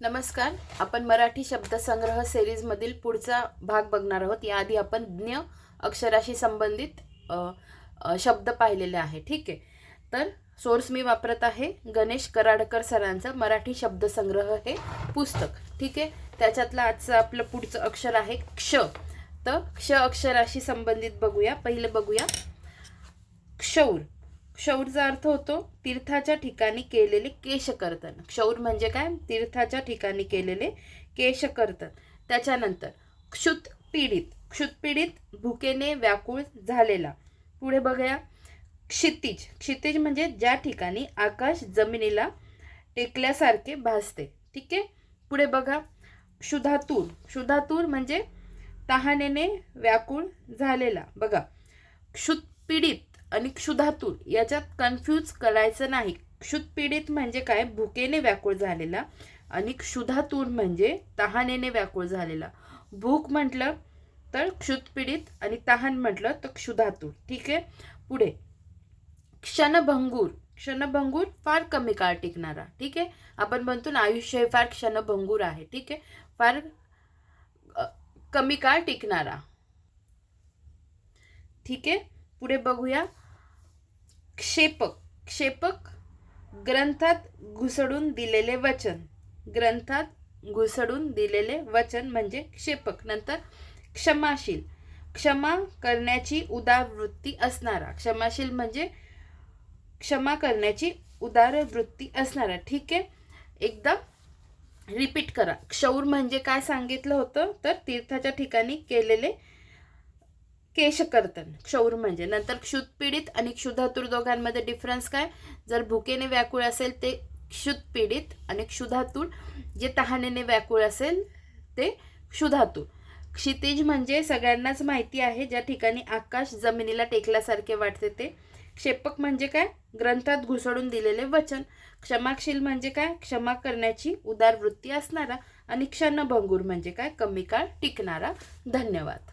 नमस्कार. आपण मराठी शब्दसंग्रह सिरीजमधील पुढचा भाग बघणार आहोत. याआधी आपण ज्ञ अक्षराशी संबंधित अ, अ, शब्द पाहिलेले आहे. ठीक आहे? तर सोर्स मी वापरत आहे गणेश कराडकर सरांचं मराठी शब्दसंग्रह हे पुस्तक. ठीक आहे? त्याच्यातलं आजचं आपलं पुढचं अक्षर आहे क्ष. तर क्ष अक्षराशी संबंधित बघूया. पहिलं बघूया. क्षौर. क्षौरचा अर्थ होतो तीर्थाच्या ठिकाणी केलेले केशकर्तन. क्षौर म्हणजे काय? तीर्थाच्या ठिकाणी केलेले केशकर्तन. त्याच्यानंतर क्षुत पीडित. क्षुत पीडित भुकेने व्याकुळ झालेला. पुढे बघूया. क्षितिज. क्षितिज म्हणजे ज्या ठिकाणी आकाश जमिनीला टेकल्यासारखे भासते. ठीक आहे? पुढे बघा. क्षुधातूर. क्षुधातूर म्हणजे तहानेने व्याकुळ झालेला. बघा. क्षुतपीडित आणि क्षुधातूर याच्यात कन्फ्यूज करायचं नाही. क्षुतपीडित म्हणजे काय? भुकेने व्याकुळ झालेला आणि क्षुधातूर म्हणजे तहानेने व्याकुळ झालेला. भूक म्हटलं तर क्षुतपीडित आणि तहान म्हटलं तर क्षुधातूर ठीक आहे? पुढे. क्षणभंगूर. क्षणभंगूर फार कमी काळ टिकणारा. ठीक आहे? आपण म्हणतो ना आयुष्य हे फार क्षणभंगूर आहे. ठीक आहे? फार कमी काळ टिकणारा. ठीक आहे? पुढे बघूया. क्षेपक क्षेपक ग्रंथात घुसडून दिलेले वचन. ग्रंथात घुसडून दिलेले वचन म्हणजे क्षेपक नंतर क्षमाशील. क्षमा करण्याची उदारवृत्ती असणारा. क्षमाशील म्हणजे क्षमा करण्याची उदार वृत्ती असणारा. ठीक आहे? एकदा रिपीट करा. क्षौर म्हणजे काय सांगितलं होतं? तर तीर्थाच्या ठिकाणी केलेले केशकर्तन क्षौर म्हणजे. नंतर क्षुतपीडित आणि क्षुधातूर दोघांमध्ये डिफरन्स काय? जर भुकेने व्याकुळ असेल ते क्षुतपीडित आणि क्षुधातूर. जे तहानेने व्याकुळ असेल ते क्षुधातुर. क्षितिज म्हणजे सगळ्यांनाच माहिती आहे ज्या ठिकाणी आकाश जमिनीला टेकल्यासारखे वाटते ते. क्षेपक म्हणजे काय? ग्रंथात घुसडून दिलेले वचन. क्षमाशील म्हणजे काय? क्षमा करण्याची उदार वृत्ती असणारा आणि क्षणभंगूर म्हणजे काय? कमी काळ टिकणारा. धन्यवाद.